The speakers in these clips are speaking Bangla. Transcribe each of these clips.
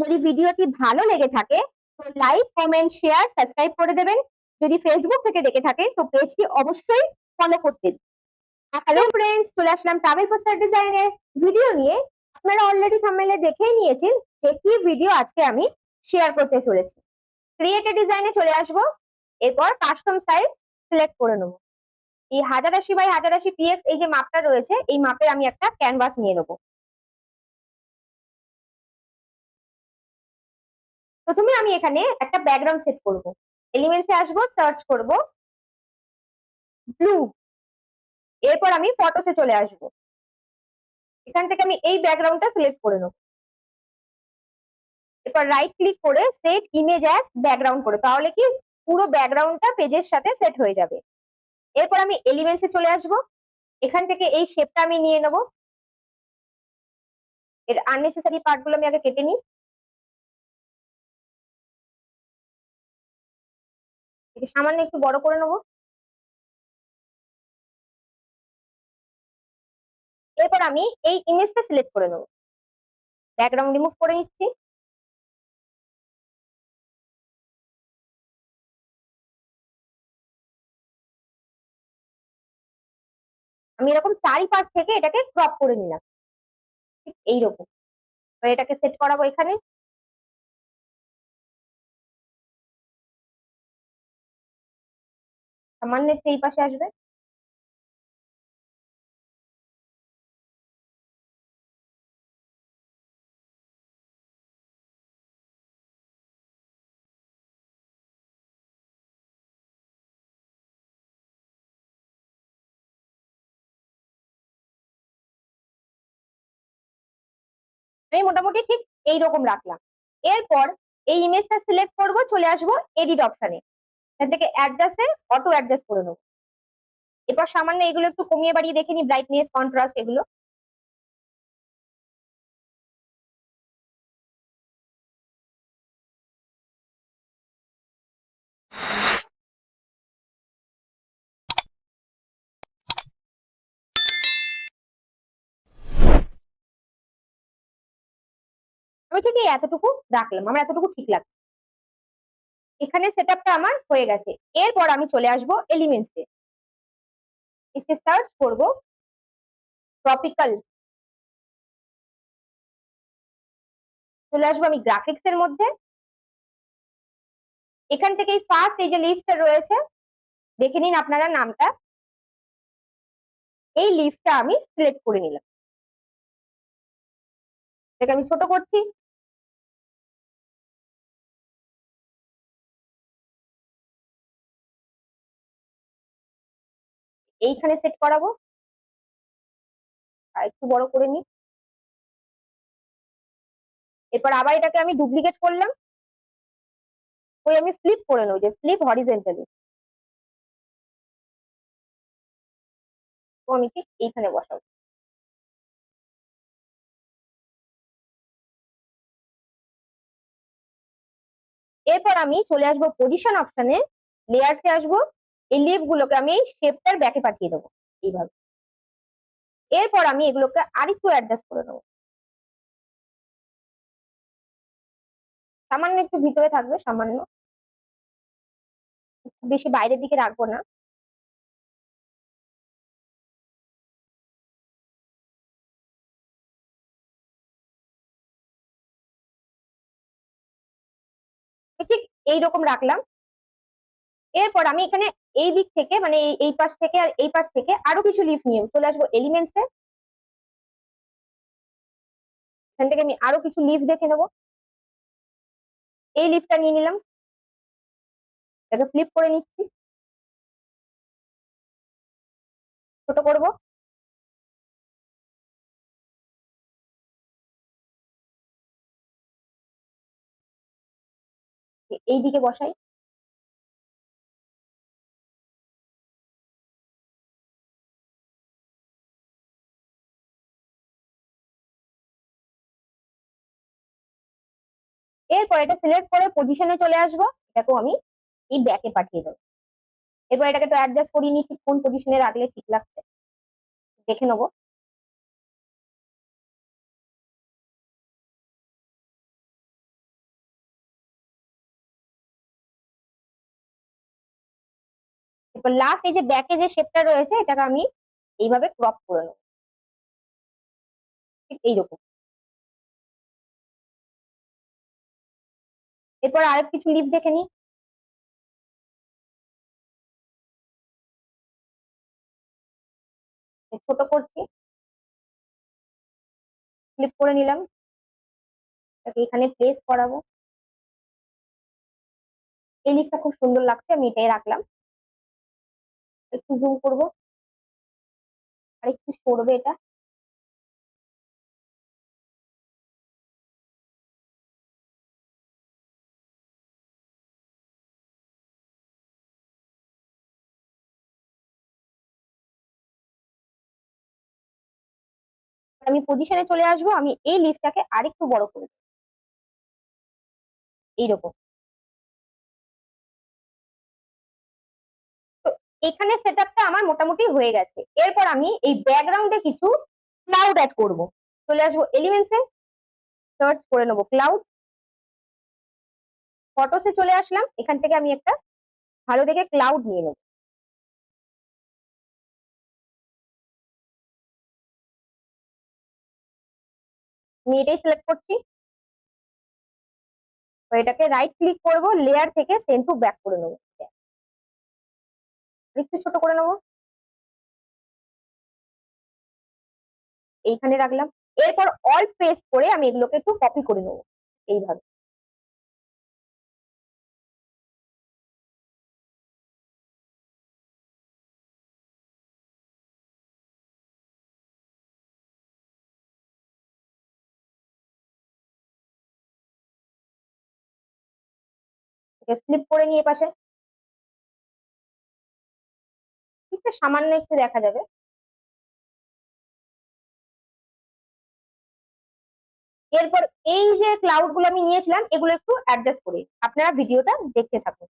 যদি ভিডিওটি ভালো লেগে থাকে, তো লাইক কমেন্ট শেয়ার সাবস্ক্রাইব করে দেবেন। যদি ফেসবুক থেকে দেখে থাকে তো পেজটি অবশ্যই ফলো করতে হ্যালো ফ্রেন্ডস চলে আসলাম ট্রাভেল পোস্টার ডিজাইনের ভিডিও নিয়ে। আপনারা অলরেডি থাম্বনেলে দেখেই নিয়েছেন যে কি ভিডিও আজকে আমি শেয়ার করতে চলেছি। ক্রিয়েটে ডিজাইনে চলে আসব। এরপর কাস্টম সাইজ সিলেক্ট করে নেব। এই হাজার আশি বাই হাজার আশি পিএক্স এই যে মাপটা রয়েছে, এই মাপের আমি একটা ক্যানভাস নিয়ে নেব। প্রথমে আমি এখানে একটা ব্যাকগ্রাউন্ড সেট করব। এলিমেন্টসে আসব সার্চ করব ব্লু এরপর আমি ফটোসে চলে আসব। এখান থেকে আমি এই ব্যাকগ্রাউন্ডটা সিলেক্ট করে নেব। এরপর রাইট ক্লিক করে সেট ইমেজ অ্যাজ ব্যাকগ্রাউন্ড করে, তাহলে কি পুরো ব্যাকগ্রাউন্ডটা পেজের সাথে সেট হয়ে যাবে। এরপর আমি এলিমেন্টসে চলে আসব। এখান থেকে এই শেপটা আমি নিয়ে নেব। এর আননেসেসারি পার্টগুলো আমি আগে কেটে নিই। একে সামান্য একটু বড় করে নেব। এরপর আমি এই ইমেজটা সিলেক্ট করে নেব। ব্যাকগ্রাউন্ড রিমুভ করে নিচ্ছি। আমি এরকম চারিপাশ থেকে এটাকে ক্রপ করে নিলাম। ঠিক এইরকম। এটাকে সেট করাবো এখানে। সামান্য একটু এই পাশে আসবে। আমি মোটামুটি ঠিক এইরকম রাখলাম। এরপর এই ইমেজটা সিলেক্ট করব, চলে আসব এডিট অপশানে এখান থেকে অ্যাডজাস্টে অটো অ্যাডজাস্ট করে নেব। এরপর সামান্য এগুলো একটু কমিয়ে বাড়িয়ে দেখে নি ব্রাইটনেস কন্ট্রাস্ট এগুলো। আমি ঠিক এতটুকু রাখলাম, আমার এতটুকু ঠিক লাগছে। এখানে সেট আমার হয়ে গেছে। এরপর আমি চলে আসব এলিমেন্টসে এসে সার্চ করব ট্রপিক্যাল চলে আসব আমি গ্রাফিক্স এর মধ্যে। এখান থেকে ফার্স্ট এই যে লিফটটা রয়েছে, দেখে নিন আপনারা নামটা। এই লিফটটা আমি সিলেক্ট করে নিলাম। এটাকে আমি ছোট করছি। এইখানে সেট করাবো। আর একটু বড় করে নিই। এরপর আবার এটাকে আমি ডুপ্লিকেট করলাম। ওই আমি ফ্লিপ করে নেব, যে ফ্লিপ হরিজেন্টালি আমি ঠিক এইখানে বসাবো। এরপর আমি চলে আসব পজিশন অপশনে লেয়ার্সে আসব। এই লিভ গুলোকে আমি এই শেপটার ব্যাকে পাঠিয়ে দেবো এইভাবে। এরপর আমি এগুলোকে আরেকটু অ্যাডজাস্ট করে নেব। সামান্য একটু ভিতরে থাকবে, সামান্য। বেশি বাইরের দিকে রাখব না। ঠিক এইরকম রাখলাম। এরপর আমি এখানে এই দিক থেকে মানে এই পাশ থেকে আর এই পাশ থেকে আরও কিছু লিফ নিয়ে চলে আসব এলিমেন্টসে এখান থেকে আমি আরও কিছু লিফ দেখে নেব। এই লিফটা নিয়ে নিলাম। এটাকে ফ্লিপ করে নিচ্ছি। ছোট করব। এই দিকে বসাই। এরপর এটা সিলেক্ট করে পজিশনে চলে আসব। এটাকেও আমি এই ব্যাকে পাঠিয়ে দেবো। এরপর এটাকে তো অ্যাডজাস্ট করিয়ে নিই, ঠিক কোন পজিশনে রাখলে ঠিক লাগছে। দেখে নেব। এরপর লাস্ট এই যে ব্যাকে যে শেপটা রয়েছে, এটাকে আমি এইভাবে ক্রপ করে নেব। ঠিক এইরকম। এরপর আরেক কিছু লিভ দেখে নিই। ছোট করছি। ক্লিক করে নিলাম। তাকে এখানে প্লেস করাবো। এই লিফটা খুব সুন্দর লাগছে, আমি এটাই রাখলাম। একটু জুম করব। আর একটু সরবে এটা। আমি পজিশনে চলে আসব, আমি এই লিফটাকে আরেকটু বড় করে এইরকম। এখানে সেট আমার মোটামুটি হয়ে গেছে। এরপর আমি এই ব্যাকগ্রাউন্ডে কিছু ক্লাউড অ্যাড করব। চলে আসব এলিমেন্টসে সার্চ করে নেব ক্লাউড ফটোসে চলে আসলাম। এখান থেকে আমি একটা ভালো দেখে ক্লাউড নিয়ে নেব। আমি এটাই সিলেক্ট করছি এটাকে রাইট ক্লিক করব লেয়ার থেকে সেন্ড টু ব্যাক করে নেব। একটু ছোট করে নেব। এইখানে রাখলাম। এরপর অল পেস্ট করে আমি এগুলোকে একটু কপি করে নেব। এইভাবে। ফ্লিপ করে নিয়ে পাশে। একটু সামান্য একটু দেখা যাবে। এরপর এই যে ক্লাউডগুলো আমি নিয়েছিলাম, এগুলো একটু অ্যাডজাস্ট করি। আপনারা ভিডিওটা দেখতে থাকুন।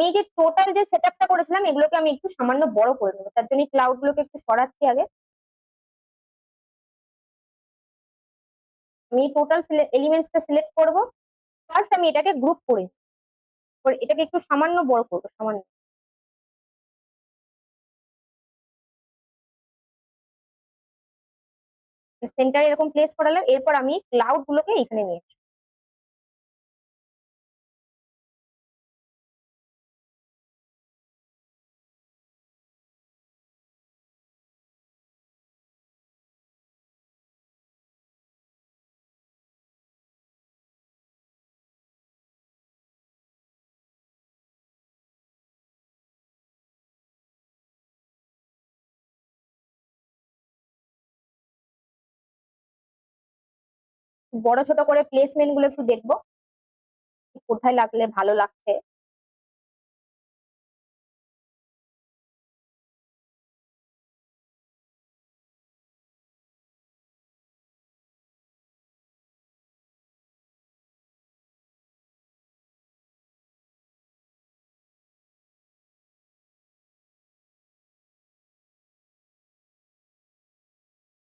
আমি এই যে টোটাল যে সেটআপটা করেছিলাম, এগুলোকে আমি একটু সামান্য বড় করে নেব। তার জন্য ক্লাউড গুলোকে একটু সরাচ্ছি আগে। আমি টোটাল এলিমেন্টসটা সিলেক্ট করব। ফার্স্ট আমি এটাকে গ্রুপ করি এটাকে একটু সামান্য বড় করব, সামান্য। সেন্টারে এরকম প্লেস করালাম, এরপর আমি ক্লাউড গুলোকে এখানে নিয়ে বড় ছোট করে প্লেসমেন্টগুলো একটু দেখব। কোথায় লাগলে ভালো লাগছে।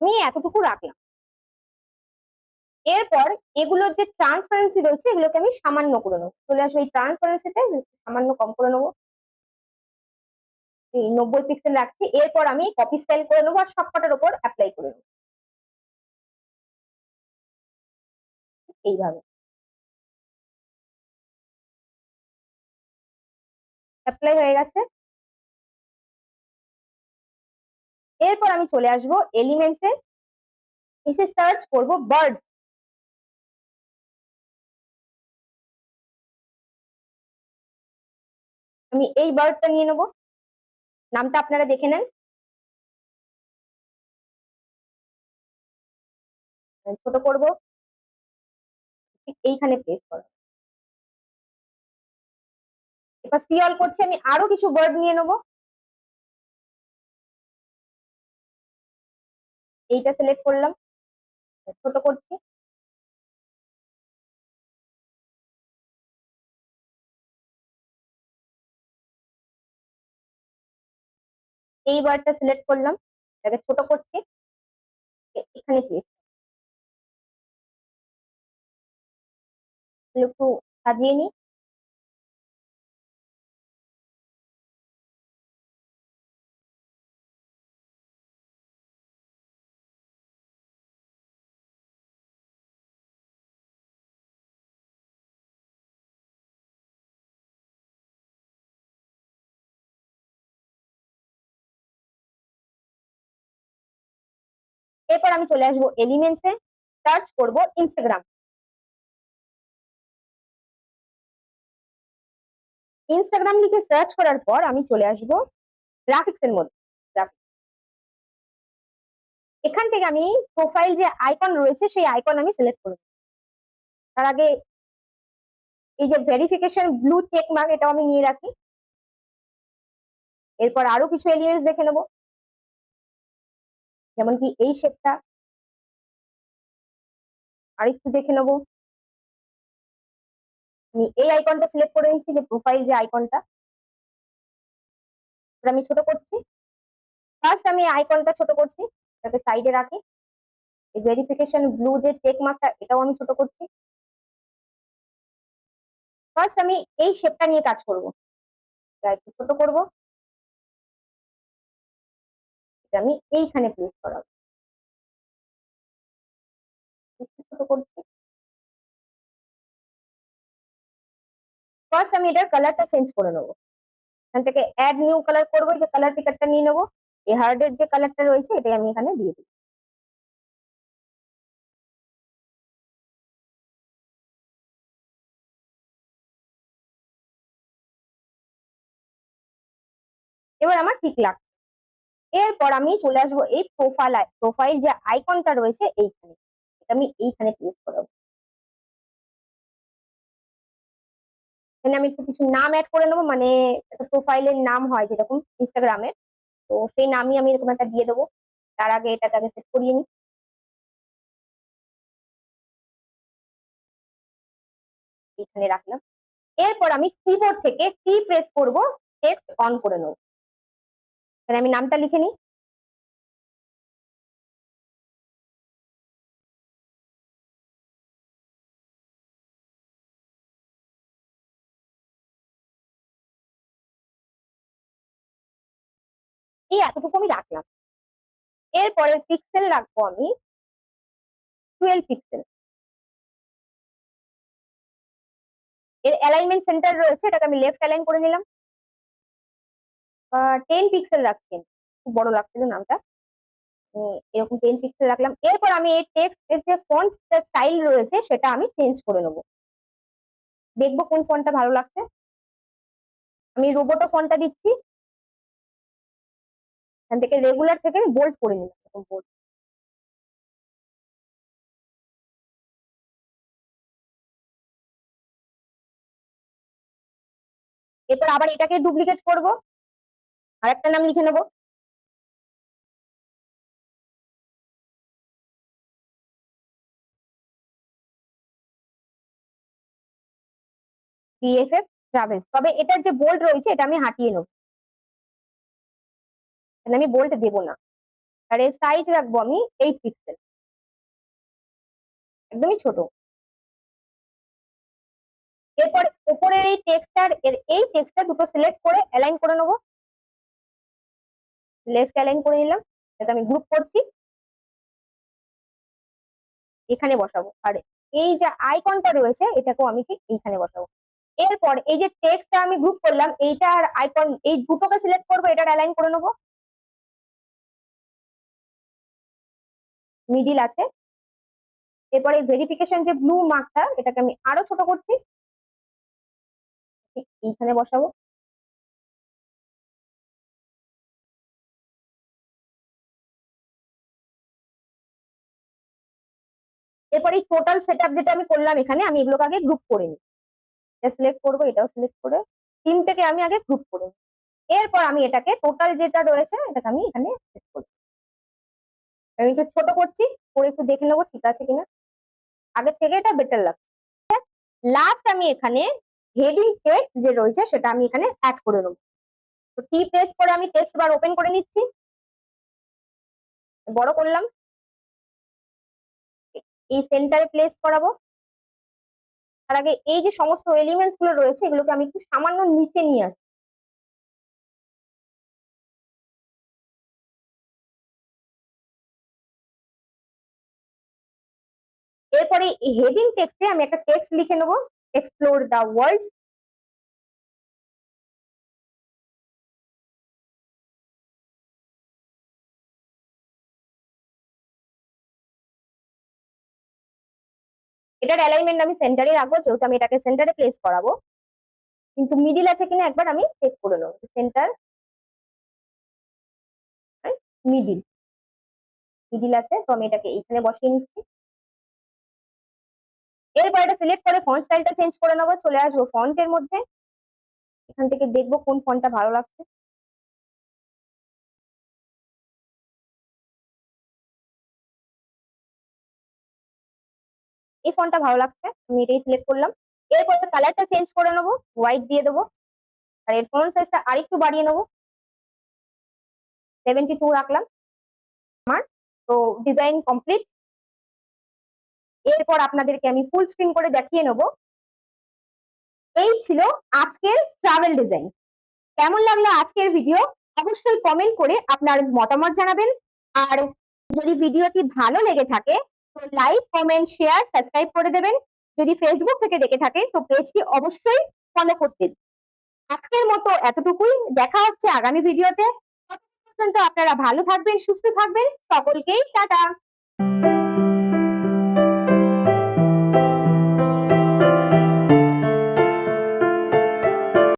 আমি এতটুকু রাখলাম। এরপর এগুলোর যে ট্রান্সপারেন্সি রয়েছে, এগুলোকে আমি সামান্য করে নেব। চলে আসব এই ট্রান্সপারেন্সিতে সামান্য কম করে নেব। এই নব্বই পিক্সেল রাখছি, এরপর আমি কপি স্টাইল করে নেব আর সবকটার উপর অ্যাপ্লাই করে নেব। এইভাবে। অ্যাপ্লাই হয়ে গেছে। এরপর আমি চলে আসব এলিমেন্টসে এসে সার্চ করব বার্ডস আমি এই বার্ডটা নিয়ে নেব। নামটা আপনারা দেখে নেন। ছোট করব। এইখানে প্লেস করব এবার সি অল করছি, আমি আরও কিছু বার্ড নিয়ে নেব। এইটা সিলেক্ট করলাম। ছোট করছি। এই বারটা সিলেক্ট করলাম এটাকে ছোট করছি এখানে প্লেস একটু সাজিয়ে নিই। এরপর আমি চলে আসব এলিমেন্টসে সার্চ করব ইনস্টাগ্রাম ইনস্টাগ্রাম লিখে সার্চ করার পর আমি চলে আসব গ্রাফিক্স এর মধ্যে। এখান থেকে আমি প্রোফাইল যে আইকন রয়েছে, সেই আইকন আমি সিলেক্ট করব। তার আগে এই যে ভেরিফিকেশন ব্লু চেক মার্ক এটাও আমি নিয়ে রাখি। এরপর আরও কিছু এলিমেন্টস দেখে নেব। যেমন কি এই শেপটা আরেকটু দেখে নেব। আমি এই আইকনটা সিলেক্ট করে নিচ্ছি যে প্রোফাইল যে আইকনটা আমি ছোট করছি। ফার্স্ট আমি আইকনটা ছোট করছি এটাকে সাইডে রাখি। এই ভেরিফিকেশন ব্লু যে চেক মার্কটা এটাও আমি ছোট করছি। ফার্স্ট আমি এই শেপটা নিয়ে কাজ করব। একটু ছোট করব। আমি এইখানে প্লেস করাবো। ফার্স্ট আমি এটার কালারটা চেঞ্জ করে নেব। এখান থেকে অ্যাড নিউ কালার করব যে কালার পিকারটা নিয়ে নেব। এই হার্ডের যে কালারটা রয়েছে, এটাই আমি এখানে দিয়ে দিই এবার আমার ঠিক লাগছে। এরপর আমি চলে আসব এই প্রোফাইল প্রোফাইল যে আইকনটা রয়েছে এইখানে। এটা আমি এইখানে প্লেস করাবো এখানে আমি একটু কিছু নাম অ্যাড করে নেব মানে একটা প্রোফাইলের নাম হয় যেরকম ইনস্টাগ্রামের তো সেই নামই আমি এরকম একটা দিয়ে দেবো। তার আগে এটাকে আগে সেট করিয়ে নিই। এখানে রাখলাম। এরপর আমি কিবোর্ড থেকে টি প্রেস করব টেক্সট অন করে নেব। এখানে আমি নামটা লিখে নিই। এই এতটুকু আমি রাখলাম। এরপরে পিক্সেল রাখব আমি টুয়েলভ পিক্সেল এর অ্যালাইনমেন্ট সেন্টার রয়েছে, এটাকে আমি লেফট অ্যালাইন করে নিলাম। টেন পিক্সেল রাখছেন খুব বড় লাগছিল নামটা। এরকম টেন পিক্সেল রাখলাম। এরপর আমি এই টেক্সট এর যে ফন্ট স্টাইল রয়েছে, সেটা আমি চেঞ্জ করে নেব। দেখব কোন ফন্টটা ভালো লাগছে। আমি রোবোটো ফন্টটা দিচ্ছি। এখান থেকে রেগুলার থেকে আমি বোল্ড করে নিলাম, এরকম বোল্ড এরপর আবার এটাকে ডুপ্লিকেট করব। আর একটা নাম লিখে নেব। ট্রাভেলস তবে এটার যে বোল্ট রয়েছে, এটা আমি হাঁটিয়ে নেব। আমি বোল্ট দেব না। আর এর সাইজ রাখব আমি এইট পিক্সেল একদমই ছোট। এরপর উপরের এই টেক্সটার এর এই টেক্সটটা দুটো সিলেক্ট করে অ্যালাইন করে নেব। লেফট অ্যালাইন করে নিলাম এটা আমি গ্রুপ করছি। এখানে বসাবো। আর এই যে আইকনটা রয়েছে, এটাকেও আমি ঠিক এইখানে বসাবো। এরপর এই যে টেক্সটটা আমি গ্রুপ করলাম এইটা আর আইকন এই দুটোকে সিলেক্ট করব এটা অ্যালাইন করে নেব। মিডিল আছে। এরপরে ভেরিফিকেশন যে ব্লু মার্কটা এটাকে আমি আরও ছোট করছি। এইখানে বসাবো। এরপর এই টোটাল সেট যেটা আমি করলাম এখানে, আমি এগুলোকে আগে গ্রুপ করে নিই। এটা সিলেক্ট করব, এটাও সিলেক্ট করে তিনটেকে আমি আগে গ্রুপ করে নিই। এরপর আমি এটাকে টোটাল যেটা রয়েছে, এটাকে আমি এখানে সেট আমি একটু ছোট করছি, করে একটু দেখে নেব ঠিক আছে কিনা। আগের থেকে এটা বেটার লাগছে। লাস্ট আমি এখানে হেডিং টেক্সট যে রয়েছে, সেটা আমি এখানে অ্যাড করে নেব। তো টি প্রেস করে আমি টেক্সট বার ওপেন করে নিচ্ছি। বড় করলাম। এই সেন্টারে প্লেস করাবো। তার আগে এই যে সমস্ত এলিমেন্টসগুলো রয়েছে, এগুলোকে আমি একটু সামান্য নিচে নিয়ে আসি এরপরে হেডিং টেক্সটে আমি একটা টেক্সট লিখে নেব এক্সপ্লোর দ্য ওয়ার্ল্ড এটার অ্যালাইনমেন্ট আমি সেন্টারে রাখব, যেহেতু আমি এটাকে সেন্টারে প্লেস করাবো। কিন্তু মিডিল আছে কিনা একবার আমি চেক করে নেব। সেন্টার মিডিল মিডিল আছে, তো আমি এটাকে এইখানে বসিয়ে নিচ্ছি। এরপর এটা সিলেক্ট করে ফন্ট স্টাইলটা চেঞ্জ করে নেব, চলে আসব ফন্টের মধ্যে। এখান থেকে দেখব কোন ফন্টটা ভালো লাগছে। এই ফন্টটা ভালো লাগছে, আমি এটাই সিলেক্ট করলাম। এরপর কালারটা চেঞ্জ করে নেব হোয়াইট দিয়ে দেবো। আর এর ফন্ট সাইজটা আরেকটু বাড়িয়ে নেব। সেভেন্টি টু রাখলাম। আমার, তো ডিজাইন কমপ্লিট এরপর আপনাদেরকে আমি ফুল স্ক্রিন করে দেখিয়ে নেব। এই ছিল আজকের ট্রাভেল ডিজাইন কেমন লাগল আজকের ভিডিও অবশ্যই কমেন্ট করে আপনার মতামত জানাবেন। আর যদি ভিডিওটি ভালো লেগে থাকে তো লাইক কমেন্ট শেয়ার সাবস্ক্রাইব করে দেবেন। যদি ফেসবুক থেকে দেখে থাকেন, তো পেজটি অবশ্যই ফলো করতে। আজকের মতো এতটুকুই। দেখা হচ্ছে আগামী ভিডিওতে। পর্যন্ত আপনারা ভালো থাকবেন, সুস্থ থাকবেন। সকলকেই টাটা।